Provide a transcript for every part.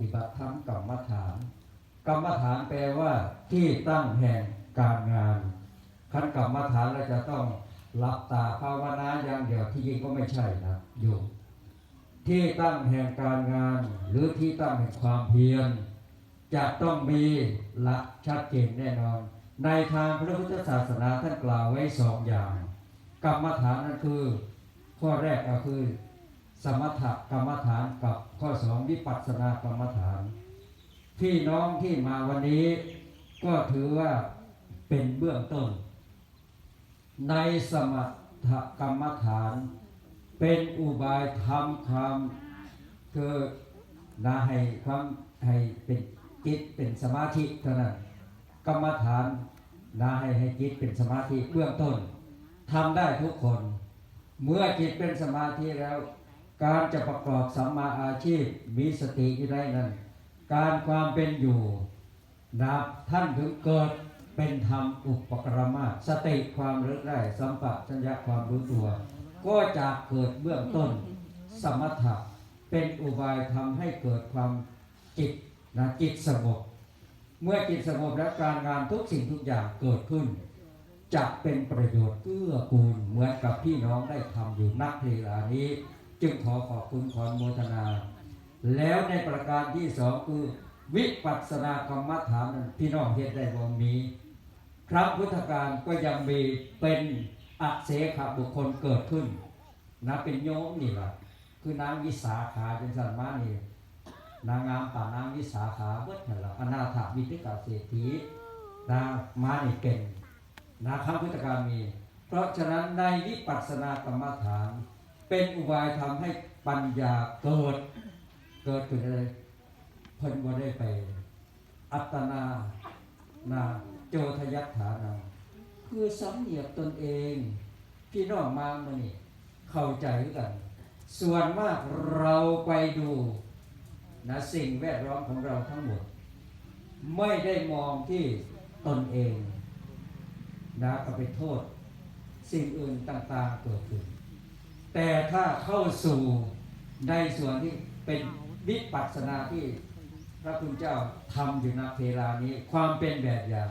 ฏิบัติธรรมกรรมฐาน กรรมฐานแปลว่าที่ตั้งแห่งการงานขั้นกรรมฐานเราจะต้องหลับตาภาวนาอย่างเดียวที่จริงก็ไม่ใช่นะโยมที่ตั้งแห่งการงาน หรือที่ตั้งแห่งความเพียรจะต้องมีหลักชัดเจนแน่นอน ในทางพระพุทธศาสนาท่านกล่าวไว้สองอย่าง กรรมฐานนั่นคือ ข้อแรกก็คือ สมถกรรมฐานกับข้อสองวิปัสสนากรรมฐาน พี่น้องที่มาวันนี้ก็ถือว่าเป็นเบื้องต้น ในสมถกรรมฐาน เป็นอุบายทำความคือนาให้ความให้เป็นจิตเป็นสมาธิเท่านั้นกรรมฐานนาให้ให้จิตเป็นสมาธิเบื้องต้นทำได้ทุกคน เมื่อจิตเป็นสมาธิแล้ว การจะประกอบสัมมาอาชีพมีสติที่ได้นั้น การความเป็นอยู่นะท่านถึงเกิดเป็นธรรมอุปกรมาสติความรึกได้สัมปชัญญะความรู้ตัว ก็จะเกิดเบื้องต้นสมถะเป็นอุบายทำให้เกิดความจิตนะจิตสงบเมื่อจิตสงบแล้วการงานทุกสิ่งทุกอย่างเกิดขึ้นจะเป็นประโยชน์เกื้อกูลเหมือนกับพี่น้องได้ทำอยู่นักเวลานี้ จึงขอขอบคุณขอโมทนา แล้วในประการที่สองคือ วิปัสสนากรรมฐานพี่น้องเฮ็ดได้บ่มีครั้งพุทธกาลก็ยังมีเป็นอัเสขบุคคลเกิดขึ้นนะเป็นโยมนี่แหละคือนางวิสาขาเป็นสันมานี่นางงามป่านางวิสาขาเบิดนั่นล่ะอนาถาวิติกาเศรษฐีนางมานี่เก่งนะครั้งพุทธกาลมี เพราะฉะนั้นในวิปัสสนากรรมฐาน เป็นอุบายทำให้ปัญญาเกิด เกิดขึ้นอะไรเพิ่นบ่ได้ไป อัตนา นาโจทยัตถานาคือสำเนียกตนเอง พี่น้องมาเมื่อนี่เข้าใจกัน ส่วนมากเราไปดูนะสิ่งแวดล้อมของเราทั้งหมด ไม่ได้มองที่ตนเองนะก็ไปโทษ สิ่งอื่นต่าง ๆ เกิดขึ้น แต่ถ้าเข้าสู่ในส่วนที่เป็นวิปัสสนาที่พระคุณเจ้าทำอยู่ณเวลานี้ ความเป็นแบบอย่าง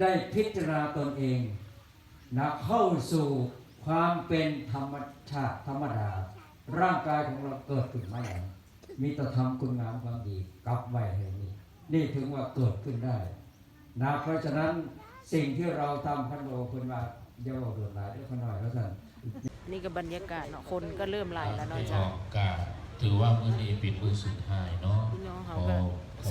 ได้พิจารณาตนเองนะเข้าสู่ความเป็นธรรมชาติธรรมดา ร่างกายของเราเกิดขึ้นมาอย่างมีแต่ทำคุณงามความดีกลับไว้ให้นี่นี่ถึงว่าเกิดขึ้นได้นะเพราะฉะนั้นสิ่งที่เราทำพันโลคุณว่าเดี๋ยวเราโดดหลายเดี๋ยวขน่อยแล้วกัน นี่ก็บรรยากาศเนาะคนก็เริ่มหลายแล้วเนาะไม่อจ้ะอกกาถือว่ามื้อนี้ปิดมือสุดท้ายเนาะพี่น้องเขาก็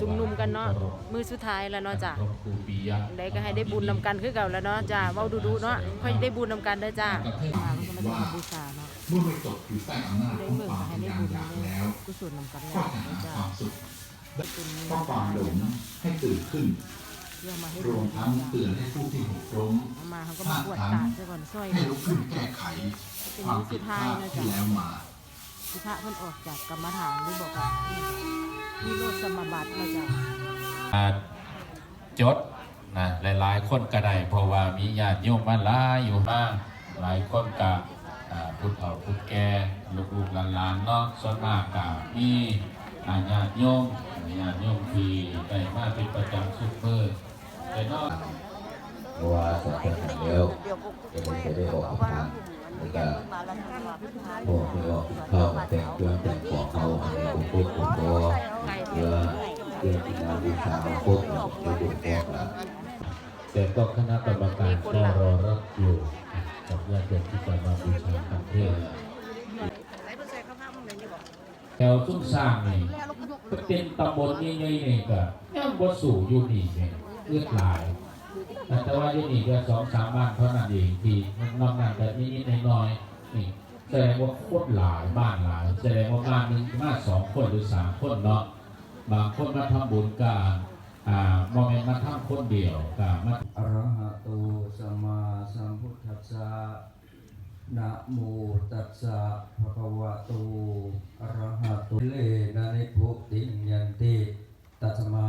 ซุ่มนุมกันเนาะมือสุดท้ายแล้วเนาะจ้ะรบครูปิยะได้ก็ให้ได้บุญนำกันคือเก่าแล้วเนาะจ้ะเว้าดูๆเนาะค่อยได้บุญนำกันเด้อจ้ะมามันก็มาได้บูชาเนาะเมื่อไม่ตกอยู่ใต้อำนาจได้ของเมืองความให้พได้ยายามบุญอยากได้แล้ว กุศลนำกันก็แล้วจะหาจ้ะความสุขเป็นเพราะความหลงให้ตื่นขึ้นเพื่อมาให้ รบุวญมทั้งเตือนให้ผู้ที่หกล้มเอามาเขาก็มาบวชตาซะก่อนซอยให้ลุกขึ้นแก้ไขเป็นความมือผิสุดดพท้าลายดนะที่จ้ะแล้วมาที่พระเพิ่นออกจากกรรมฐานหรือบอกว่าวิโรธสมบัตินะจ๊ะอ่าจดนะหลายๆ คนก็ได้เพราะว่ามีญาติโยมมาหลายอยู่มากหลายคนก็อ่าพุทธเอาพุทธแก่ลูกๆหลานๆเนาะส่วนมากก็มีอ่าญาติโยมญาติโยมที่ได้มาเป็นประจำสุดเพื่อ แต่เนอกเพราะว่าสองคนหันแล้วจะไม่จะได้ออกทางแล้วก็พวกที่ออกเข้าแต่งเครื่องแต่งของเขาอะไรพวกพวกพวกตัวเพื่อเพื่อที่จะวิชาพวกเราจะดูพวกละแต่ก็คณะกรรมการก็รอรับอยู่กับญาติโยมที่จะมาบูชาพระเทศแถวซุ้มสร้างนี่เป็นตำบลใหญ่ๆนี่ก็ยังบ่สู่อยู่นี่เนี่ย เอื้อหลายแต่ว่ายู่นี่ก็สองสามบ้านเท่านั้นเองที่นอกนั้นก็นิดน้อยนี่แสดงว่าโคตรหลายบ้านหลาย แสดงว่าบ้านหนึงมาสองคนหรือสามคนเนาะบางคนมาทำบุญกาอ่าโมเมนมาทำคนเดียวกามาอรหะโตสัมมาสัมพุทธัสสะนะโมตัสสะภะคะวะโตอรหะโตเลนะนิพุติงยันติตัสมา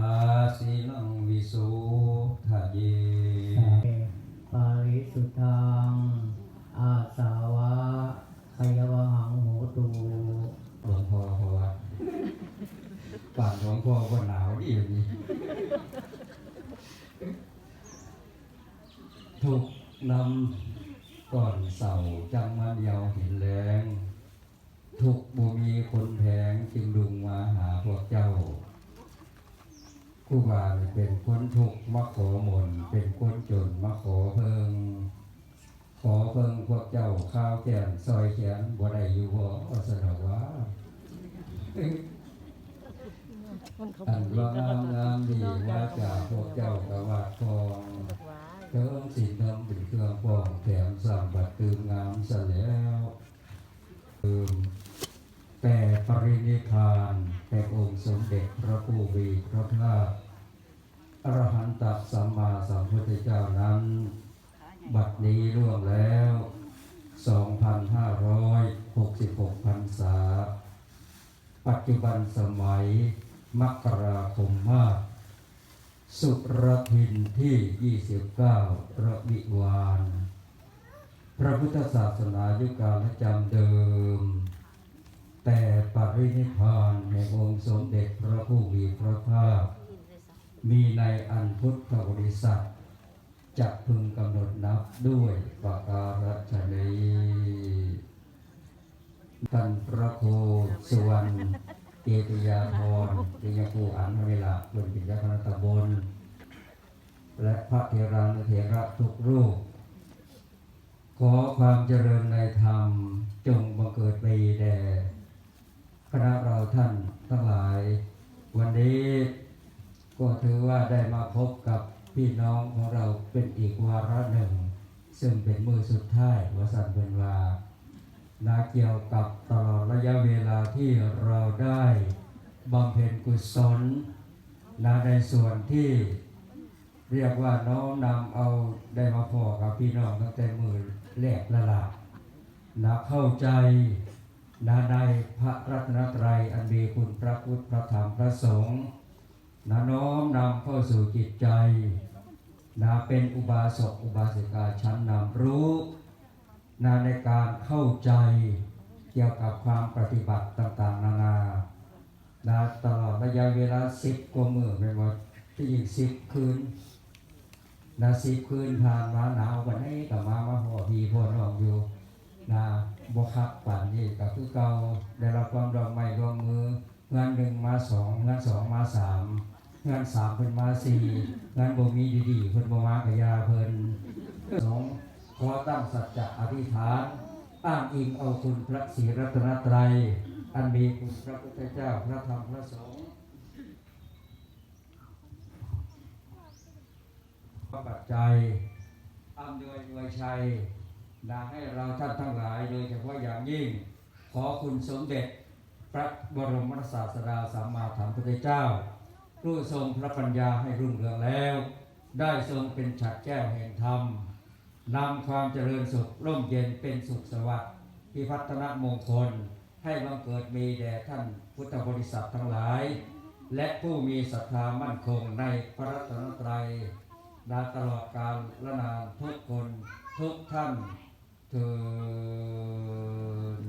สีลังวิโสทะเย ปาริสุทธังอาสาวะขยวหังโหตู หลวงพ่อเพราะว่าป่าานของพ่อก็หนาวดีอยู่นี่ถูกนำ ก่อนเสาจังมาเดียวหินแรงทุกบุมีคนแพงจึงดุงมาหาพวกเจ้าครู่บานี่เป็นคนทุกข์มาขอหมนเป็นคนจนมาขอเพิง ขอเพิ่งพวกเจ้าข้าวแกงซอยแขนบ่ได้อยู่บ่ก็สนอว่าอันว่างามงามดีว่าจากพวกเจ้ากะว่าทอง เติมสินทำเป็นเครื่องป้องแถมสร้างบัตรตืมงามซะแล้วเติมแต่ปรินิพพานแต่องค์สมเด็จพระผู้มีพระภาคอรหันตสัมมาสัมพุทธเจ้านั้น บัดนี้ล่วงแล้ว 2,566พรรษา ปัจจุบันสมัยมกราคมมาก สุรทินที่ 29ระวิวาน พระพุทธศาสนายุคกาลจำเดิม แต่ปรินิพานแห่งองค์สมเด็จพระผู้มีพระภาค มีในอันพุทธบริษัทจะพึงกำหนดนับด้วยปาการชนีท่านพระโคสวรรณ เกติยาธรเตียภูอันเวลาบนปิยคณตำบลและพระเทรานุเถระทุกรูป ขอความเจริญในธรรมจงบังเกิดไปแด่คณะเราท่านทั้งหลาย วันนี้ก็ถือว่าได้มาพบกับพี่น้องของเราเป็นอีกวาระหนึ่ง ซึ่งเป็นมือสุดท้ายวสันเป็นวา นาเกี่ยวกับตลอดระยะเวลาที่เราได้บำเพ็ญกุศลนาในส่วนที่เรียกว่าน้อมนำเอาได้มาพอกับพี่น้องตั้งแต่มือแรกละละนะเข้าใจนะในพระรัตนตรัยอันมีคุณพระพุทธพระธรรมพระสงฆ์นะน้อมนำเข้าสู่จิตใจนะเป็นอุบาสกอุบาสิกาชั้นนำรู้ นะในการเข้าใจเกี่ยวกับความปฏิบัติต่าง ๆ นานานะตลอดระยะเวลาสิบกว่ามือไม่ว่าที่อีกสิบคืนนาสิบคืนผ่านมาหนาววันนี้ก็มามาห่อพีพอนองอยู่นาบกคักป่านนี้ก็คือเก่าได้รับความดอกไม้ดวงมืองานหนึ่งมาสองงานสองมาสามงานสามเป็นมาสี่งานบ่มีดีๆเพิ่นบ่มากะยาเพิ่นสอง ขอตั้งสัจจะอธิษฐาน อ้างอิงเอาคุณพระศรีรัตนตรัย อันมีคุณพระพุทธเจ้าพระธรรมพระสงฆ์พระปัจจัยอำนวยอวยชัยนาให้เราท่านทั้งหลายโดยเฉพาะอย่างยิ่ง ขอคุณสมเด็จพระบรมศาสดาสัมมาสัมพุทธเจ้า ผู้ทรงพระปัญญาให้รุ่งเรืองแล้ว ได้ทรงเป็นฉัดแก้วแห่งธรรม นำความเจริญสุขร่มเย็นเป็นสุขสวัสดิ์พิพัฒนมงคล ให้บังเกิดมีแด่ท่านพุทธบริษัททั้งหลาย และผู้มีศรัทธามั่นคงในพระรัตนตรัยนาตลอดกาลละนานทุกคนทุกท่านเถิด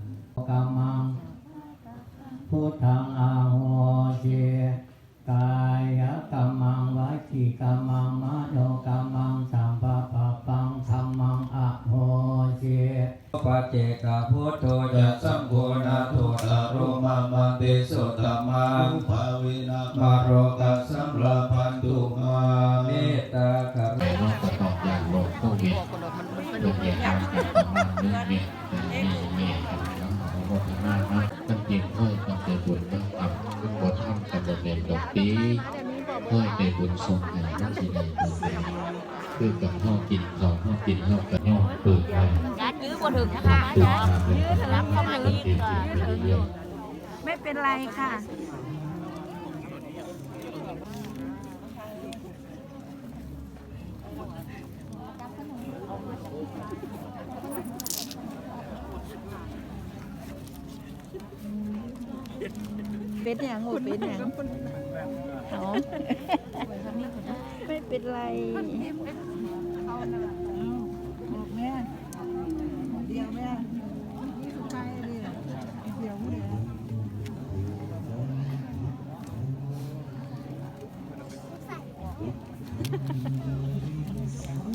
กามังพุทธัง ตากรุณาน้องก็ต้องยานลงโควิดลงเหตุการณ์การประมาณเรื่องนี้มีมีแล้วเขาก็ถึงหน้านะตั้งจริงเพื่อตั้งใจบุญตั้งอับขึ้นบนถ้ำกับเรียนดอกปีเพื่อใจบุญทรงแห่งพระศิริบุญคือกับห้อกินเขาห้อกินห้อกับย่อเปิดไปยื้อบนถึงนะคะตื่นยัดมาเป็นยื้อทะลักเข้ามาอีกตื่นไปเรื่อยไม่เป็นไรค่ะ เป็นอย่างงูเป็นอย่างเอาไม่เป็นไรบอกแม่เดี๋ยวแม่นี่สุดท้ายเลยเดี๋ยวเดี๋ยว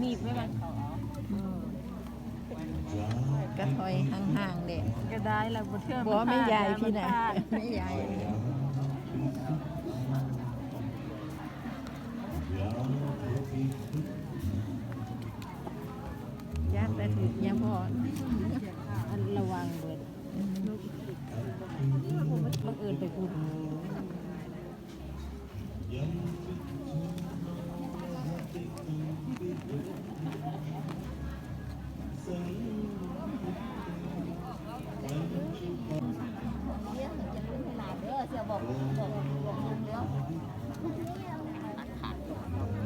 มีบไหมมัน กระถอยห่างๆเด็ก ก็ได้ละ บนเทือกบอกไม่ใหญ่พี่นะไม่ใหญ่ย่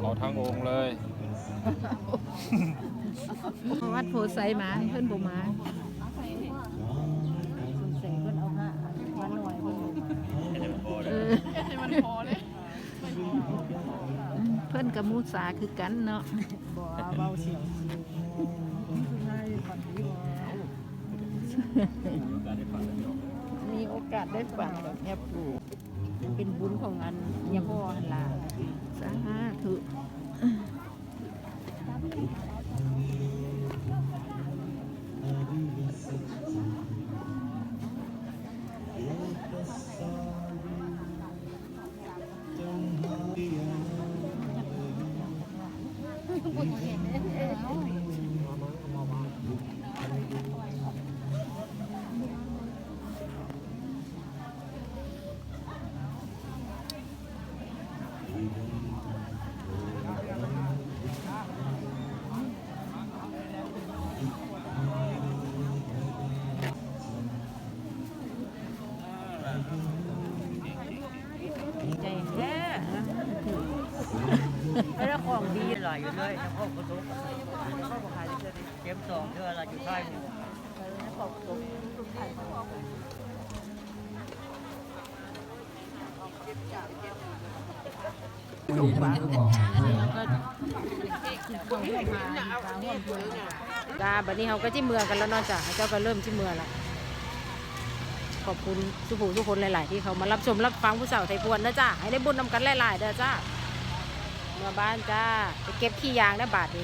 เอาทั้งองค์เลย วัดโพไซมา เพิ่อนบ่มาเพิ่อาห้ามาหน่อยเพิ่นเออเพิ่นกับมูสาคือกันเนาะบ่เบาเสียง มีโอกาสได้ฟังแบบเนี้ยปู่เป็นบุญของอันยาพ่อหันลาสาธุายอยู่เลยทั้งพ่อประตูพ่อประคายเต็มสองเท่าไรอยู่ท้ายหมู่มีท่านผู้บอกให้เพื่อนก็กินข้าวให้มาตาห่วมเพื่อนจ้าบัดนี้เขาก็ที่เมืองกันแล้วเนาะจ้ะเจ้าก็เริ่มที่เมืองละขอบคุณทุกผู้ทุกคนหลาย ๆ ที่เขามารับชมรับฟังผู้สาวไทยพวนนะจ้าให้ได้บุญนำกันหลาย ๆ เด้อจ้า เมื่อบ้านจ้าไปเก็บขี้ยางได้บาทดี